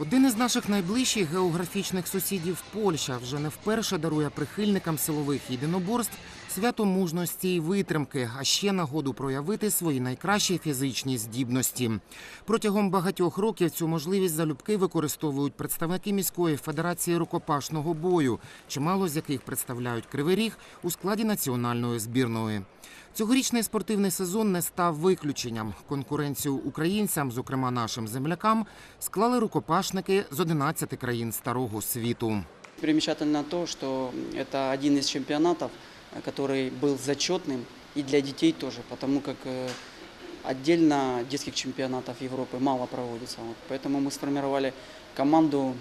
Один із наших найближчих географічних сусідів Польща. Вже не вперше дарує прихильникам силових єдиноборств свято мужності і витримки, а ще нагоду проявити свої найкращі фізичні здібності. Протягом багатьох років цю можливість залюбки використовують представники міської федерації рукопашного бою, чимало з яких представляють кривий ріг у складі національної збірної. Цьогорічний спортивний сезон не став виключенням. Конкуренцію українцям, зокрема нашим землякам, склали рукопашники з 11 країн старого світу. Примечательно то, что это один из чемпионатов, который был зачетным и для детей тоже, потому как э, отдельно детских чемпионатов Европы мало проводится. Вот. Поэтому мы сформировали команду,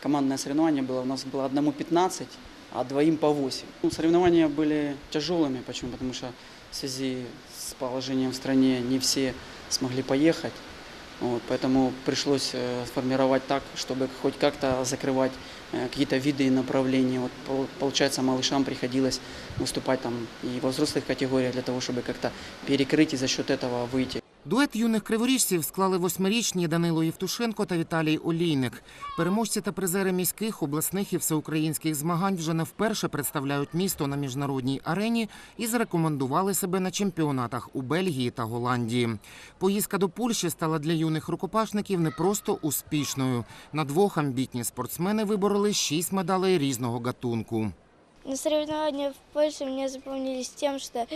командное соревнование было, у нас было одному 15, а двоим по 8. Ну, соревнования были тяжелыми, почему? Потому что в связи с положением в стране не все смогли поехать. Вот, поэтому пришлось э, сформировать так, чтобы хоть как-то закрывать э, какие-то виды и направления. Вот, пол- получается, малышам приходилось выступать там и во взрослых категориях для того, чтобы как-то перекрыть и за счет этого выйти. Дует юних криворіжців склали восьмирічні Данило Євтушенко та Віталій Олійник. Переможці та призери міських, обласних і всеукраїнських змагань вже не вперше представляють місто на міжнародній арені і зарекомендували себе на чемпіонатах у Бельгії та Голландії. Поїздка до Польщі стала для юних рукопашників не просто успішною. На двох амбітні спортсмени вибороли шість медалей різного гатунку. На соревнования в Польше мне запомнились тем, что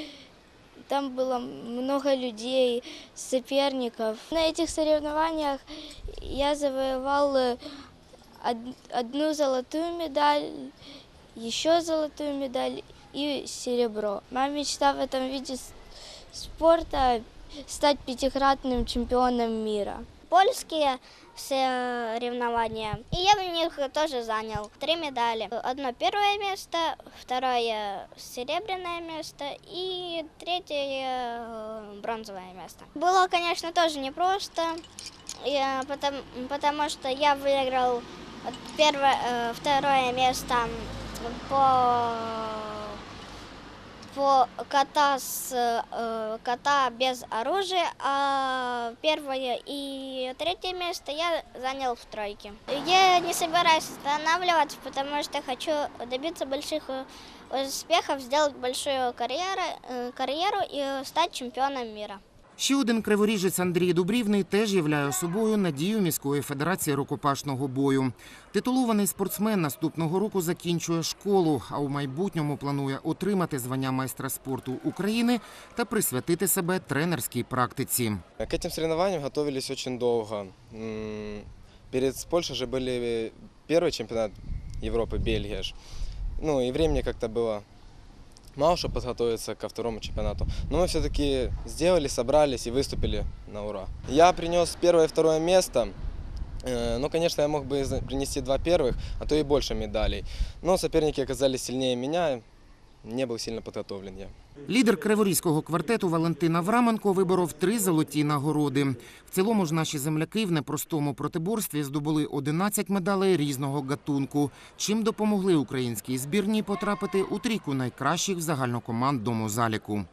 там было много людей, соперников. На этих соревнованиях я завоевал э, од- одну золотую медаль, еще золотую медаль и серебро. Моя мечта в этом виде с- спорта стать пятикратным чемпионом мира. Польские соревнования. И я в них тоже занял три медали. Одно первое место, второе серебряное место и третье э, бронзовое место. Было, конечно, тоже непросто, потому, потому что я выиграл первое, э, второе место по по кота с э, кота без оружия, а первое и третье место я занял в тройке. Я не собираюсь останавливаться, потому что хочу добиться больших э, успехов, сделать большую карьеру, э, карьеру и стать чемпионом мира. Ще один криворіжець Андрій Дубрівний теж являє собою надію міської федерації рукопашного бою. Титулований спортсмен наступного року закінчує школу, а у майбутньому планує отримати звання майстра спорту України та присвятити себе тренерській практиці. К этим соревнованиям готовились очень долго. М, Перед Польшей же были первый чемпионат Европы, Бельгия. ж. Ну и времени как-то было мало, чтобы подготовиться ко второму чемпионату. Но мы все-таки сделали, собрались и выступили на ура. Я принес первое и второе место. Э, Ну, конечно, я мог бы за- принести два первых, а то и больше медалей. Но соперники оказались сильнее меня. не був сильно подготовлен я. Лідер криворізького квартету Валентин Авраменко виборов три золоті нагороди. В цілому ж наші земляки в непростому протиборстві здобули 11 медалей різного гатунку, чим допомогли українській збірній потрапити у трійку найкращих в загальнокомандному заліку.